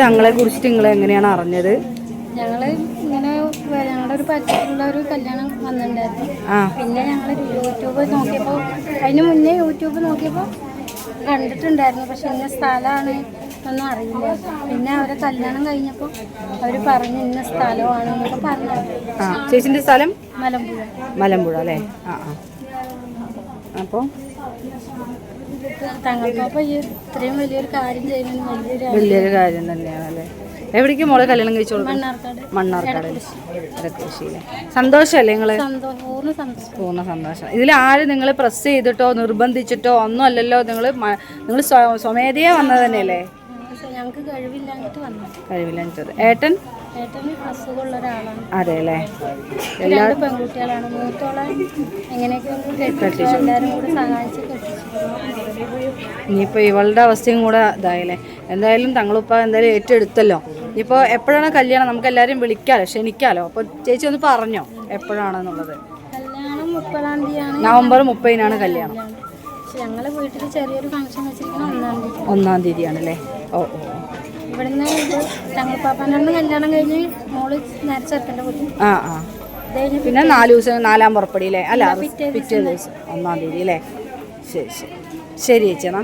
തങ്ങളെ കുറിച്ചിട്ട് നിങ്ങൾ എങ്ങനെയാണ് അറിഞ്ഞത്? ഞങ്ങൾ ഇങ്ങനെ ഞങ്ങളുടെ ഒരു പരിചയത്തിലുള്ള ഒരു കല്യാണം വന്നിട്ടുണ്ടായിരുന്നു. പിന്നെ ഞങ്ങൾ യൂട്യൂബ് നോക്കിയപ്പോൾ അതിന് മുന്നേ യൂട്യൂബ് നോക്കിയപ്പോൾ കണ്ടിട്ടുണ്ടായിരുന്നു. പക്ഷെ ഇന്ന സ്ഥലമാണ് ഒന്നും അറിയില്ല. പിന്നെ അവരെ കല്യാണം കഴിഞ്ഞപ്പോൾ അവർ പറഞ്ഞു ഇന്ന സ്ഥലമാണ് എന്നൊക്കെ പറഞ്ഞു. ആ. ചേച്ചിന്റെ സ്ഥലം? മലമ്പുഴ. മലമ്പുഴ അല്ലേ? ആ ആ. അപ്പോൾ? വലിയൊരു കാര്യം തന്നെയാണ് അല്ലേ എവിടേക്ക് മോളെ കല്യാണം കഴിച്ചു മണ്ണാർക്കാട്. മണ്ണാർക്കാട്. സന്തോഷല്ലേ സന്തോഷമല്ലേ സന്തോഷം. പൂർണ സന്തോഷം. ഇതിൽ ആര് നിങ്ങൾ പ്രസ് ചെയ്തിട്ടോ നിർബന്ധിച്ചിട്ടോ ഒന്നും അല്ലല്ലോ നിങ്ങൾ നിങ്ങൾ സ്വമേധയാ വന്നത് തന്നെയല്ലേ? ഞങ്ങൾക്ക് കഴിവില്ലാഞ്ഞിട്ട് വന്നു. കഴിവില്ലാഞ്ഞിട്ട് ഏട്ടൻ? അതെ അല്ലേ എല്ലാ പെൺകുട്ടികളാണ്. മൂത്തോളെ ഇനിയിപ്പോൾ ഇവളുടെ അവസ്ഥയും കൂടെ ഇതായില്ലേ? എന്തായാലും തങ്ങളിപ്പോൾ എന്തായാലും ഏറ്റെടുത്തല്ലോ. ഇനിയിപ്പോൾ എപ്പോഴാണ് കല്യാണം? നമുക്ക് എല്ലാവരും വിളിക്കാലോ ക്ഷണിക്കാലോ? അപ്പോൾ ചേച്ചി ഒന്ന് പറഞ്ഞോ എപ്പോഴാണെന്നുള്ളത്? നവംബർ മുപ്പതിനാണ് കല്യാണം. ഞങ്ങളെ വീട്ടിൽ ചെറിയൊരു ഫംഗ്ഷൻ വെച്ചിരിക്കുന്നത് ഒന്നാം തീയതി. ഒന്നാം തീയതിയാണല്ലേ? ഓ ഓ. ഇവിടുന്ന് തങ്ങൾപ്പാപ്പാനാണ് കല്യാണം കഴിഞ്ഞ് മോൾ നേരെ ചെറുക്കന്റെ കൂട്ടി ആ ആ. പിന്നെ നാല് ദിവസം നാലാം പുറപ്പടി അല്ലേ അല്ല പിറ്റേ ദിവസം ഒന്നാം തീയതി അല്ലേ? ശരി ശരി. ശരി ചേച്ചി എന്നാ.